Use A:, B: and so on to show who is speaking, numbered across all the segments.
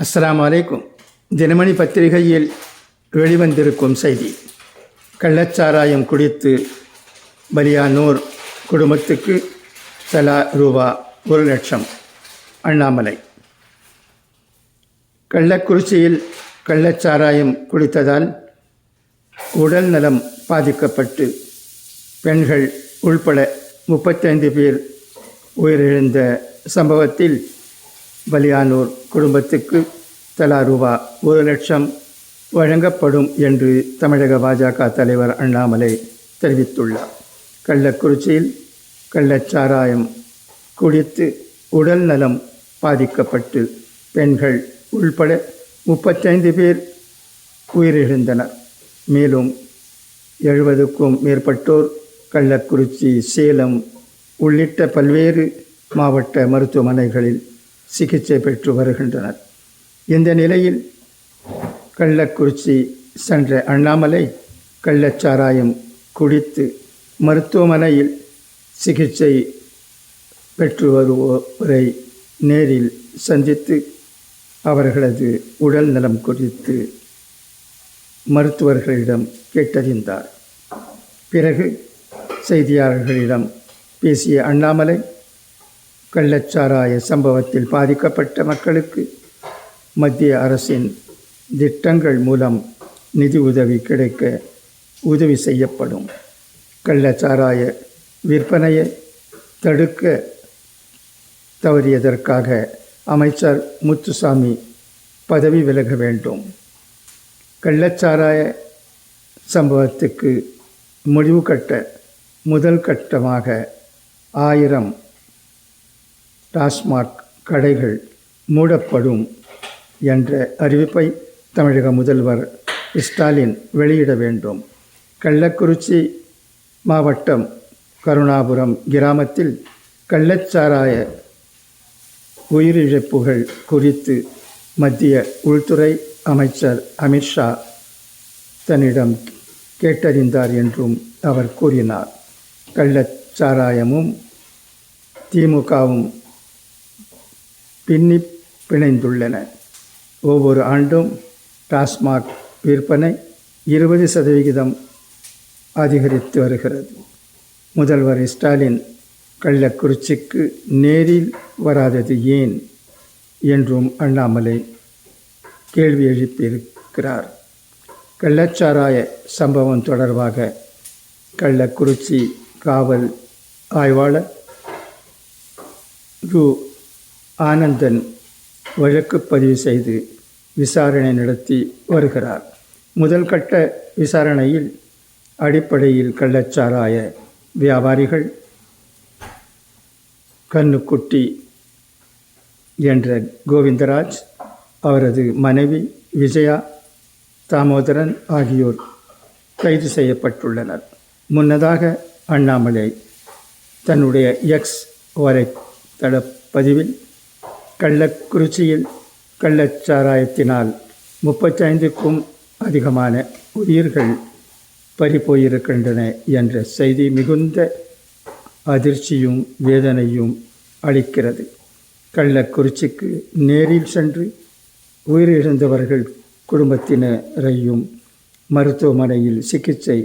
A: அஸ்லாம் வலைக்கும் தினமணி பத்திரிகையில் வெளிவந்திருக்கும் செய்தி. கள்ளச்சாராயம் குடித்து பலியானோர் குடும்பத்துக்கு தலா ரூபா ஒரு லட்சம். அண்ணாமலை. கள்ளக்குறிச்சியில் கள்ளச்சாராயம் குடித்ததால் உடல் நலம் பாதிக்கப்பட்டு பெண்கள் உள்பட முப்பத்தைந்து பேர் உயிரிழந்த சம்பவத்தில் பலியானோர் குடும்பத்துக்கு தலா ரூபா ஒரு லட்சம் வழங்கப்படும் என்று தமிழக பாஜக தலைவர் அண்ணாமலை தெரிவித்துள்ளார். கள்ளக்குறிச்சியில் கள்ளச்சாராயம் குடித்து உடல் நலம் பாதிக்கப்பட்டு பெண்கள் உள்பட முப்பத்தைந்து பேர் உயிரிழந்தனர். மேலும் எழுபதுக்கும் மேற்பட்டோர் கள்ளக்குறிச்சி சேலம் உள்ளிட்ட பல்வேறு மாவட்ட மருத்துவமனைகளில் சிகிச்சை பெற்று வருகின்றனர். இந்த நிலையில் கள்ளக்குறிச்சி சென்ற அண்ணாமலை கள்ளச்சாராயம் குடித்து மருத்துவமனையில் சிகிச்சை பெற்று வருவோரை நேரில் சந்தித்து அவர்களது உடல் நலம் குறித்து மருத்துவர்களிடம் கேட்டறிந்தார். பிறகு செய்தியாளர்களிடம் பேசிய அண்ணாமலை கள்ளச்சாராய சம்பவத்தில் பாதிக்கப்பட்ட மக்களுக்கு மத்திய அரசின் திட்டங்கள் மூலம் நிதி உதவி கிடைக்க உதவி செய்யப்படும். கள்ளச்சாராய விற்பனையை தடுக்க தவறியதற்காக அமைச்சர் முத்துசாமி பதவி விலக வேண்டும். கள்ளச்சாராய சம்பவத்துக்கு முடிவு கட்ட முதல் கட்டமாக ஆயிரம் டாஸ்மாக் கடைகள் மூடப்படும் என்ற அறிவிப்பை தமிழக முதல்வர் ஸ்டாலின் வெளியிட வேண்டும். கள்ளக்குறிச்சி மாவட்டம் கருணாபுரம் கிராமத்தில் கள்ளச்சாராய உயிரிழப்புகள் குறித்து மத்திய உள்துறை அமைச்சர் அமித்ஷா தன்னிடம் கேட்டறிந்தார் என்றும் அவர் கூறினார். கள்ளச்சாராயமும் திமுகவும் பின்னி பிணைந்துள்ளன. ஒவ்வொரு ஆண்டும் டாஸ்மாக் விற்பனை இருபது சதவிகிதம் அதிகரித்து வருகிறது. முதல்வர் ஸ்டாலின் கள்ளக்குறிச்சிக்கு நேரில் வராதது ஏன்? என்றும் அண்ணாமலை கேள்வி எழுப்பியிருக்கிறார். கள்ளச்சாராய சம்பவம் தொடர்பாக கள்ளக்குறிச்சி காவல் ஆய்வாளர் ரூ. ஆனந்தன் வழக்கு பதிவு செய்து விசாரணை நடத்தி வருகிறார். முதல் கட்ட விசாரணையில் அடிப்படையில் கள்ளச்சாராய வியாபாரிகள் கண்ணுக்குட்டி என்ற கோவிந்தராஜ் அவரது மனைவி விஜயா தாமோதரன் ஆகியோர் கைது செய்யப்பட்டுள்ளனர். முன்னதாக அண்ணாமலை தன்னுடைய எக்ஸ் வலைத்தள பதிவில் கள்ளக்குறிச்சியில் கள்ளச்சாராயத்தினால் முப்பத்தைந்துக்கும் அதிகமான உயிர்கள் பறிபோயிருக்கின்றன என்ற செய்தி மிகுந்த அதிர்ச்சியும் வேதனையும் அளிக்கிறது. கள்ளக்குறிச்சிக்கு நேரில் சென்று உயிரிழந்தவர்கள் குடும்பத்தினரையும் மருத்துவமனையில் சிகிச்சை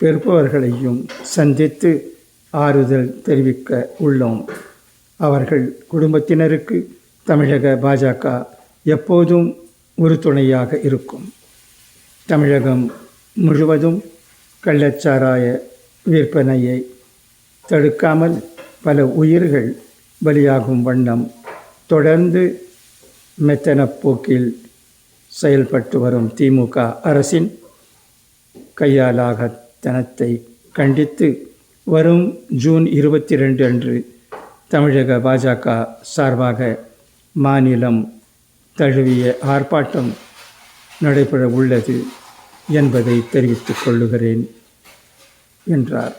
A: பெறுபவர்களையும் சந்தித்து ஆறுதல் தெரிவிக்க உள்ளோம். அவர்கள் குடும்பத்தினருக்கு தமிழக பாஜக எப்போதும் உறுதுணையாக இருக்கும். தமிழகம் முழுவதும் கள்ளச்சாராய விற்பனையை தடுக்காமல் பல உயிர்கள் பலியாகும் வண்ணம் தொடர்ந்து மெத்தனப் போக்கில் செயல்பட்டு வரும் திமுக அரசின் கையாலாகத்தனத்தை கண்டித்து வரும் ஜூன் இருபத்தி ரெண்டு அன்று தமிழக பாஜக சார்பாக மாநிலம் தழுவிய ஆர்ப்பாட்டம் நடைபெற உள்ளது என்பதை தெரிவித்துக் கொள்ளுகிறேன் என்றார்.